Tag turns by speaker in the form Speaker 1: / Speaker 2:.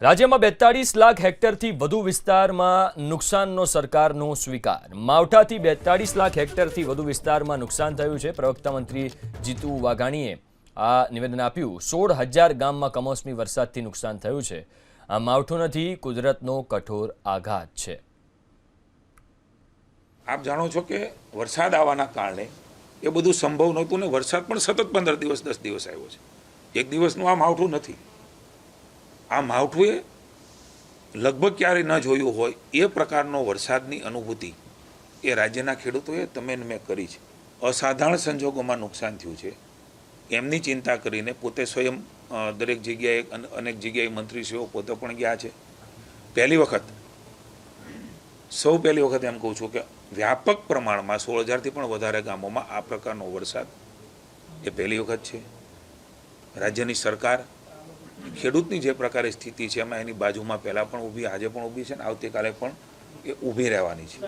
Speaker 1: રાજ્યમાં બેતાળીસ લાખ હેક્ટરથી વધુ વિસ્તારમાં નુકસાનનો સરકારનો સ્વીકાર. માવઠાથી બેતાળીસ લાખ હેક્ટરથી વધુ વિસ્તારમાં નુકસાન થયું છે, પ્રવક્તા મંત્રી જીતુ વાઘાણીએ આ નિવેદન આપ્યું. સોળ હજાર ગામમાં કમોસમી વરસાદથી નુકસાન થયું છે. આ માવઠું નથી, કુદરતનો કઠોર આઘાત છે.
Speaker 2: આપ જાણો છો કે વરસાદ આવવાના કારણે એ બધું સંભવ નહોતું ને વરસાદ પણ સતત પંદર દિવસ, દસ દિવસ આવ્યો છે. એક દિવસનું આ માવઠું નથી. આ માવઠુંએ લગભગ ક્યારેય ન જોયું હોય એ પ્રકારનો વરસાદની અનુભૂતિ એ રાજ્યના ખેડૂતોએ તમે મેં કરી છે. અસાધારણ સંજોગોમાં નુકસાન થયું છે. એમની ચિંતા કરીને પોતે સ્વયં દરેક જગ્યાએ અન- અનેક જગ્યાએ મંત્રીશ્રીઓ પોતે પણ ગયા છે. પહેલી વખત, સૌ પહેલી વખત એમ કહું છું કે વ્યાપક પ્રમાણમાં સોળ હજારથી પણ વધારે ગામોમાં આ પ્રકારનો વરસાદ એ પહેલી વખત છે. રાજ્યની સરકાર ખેડૂતની જે પ્રકારે સ્થિતિ છે, એમાં એની બાજુમાં પહેલાં પણ ઊભી, આજે પણ ઊભી છે ને આવતીકાલે પણ એ ઊભી રહેવાની છે.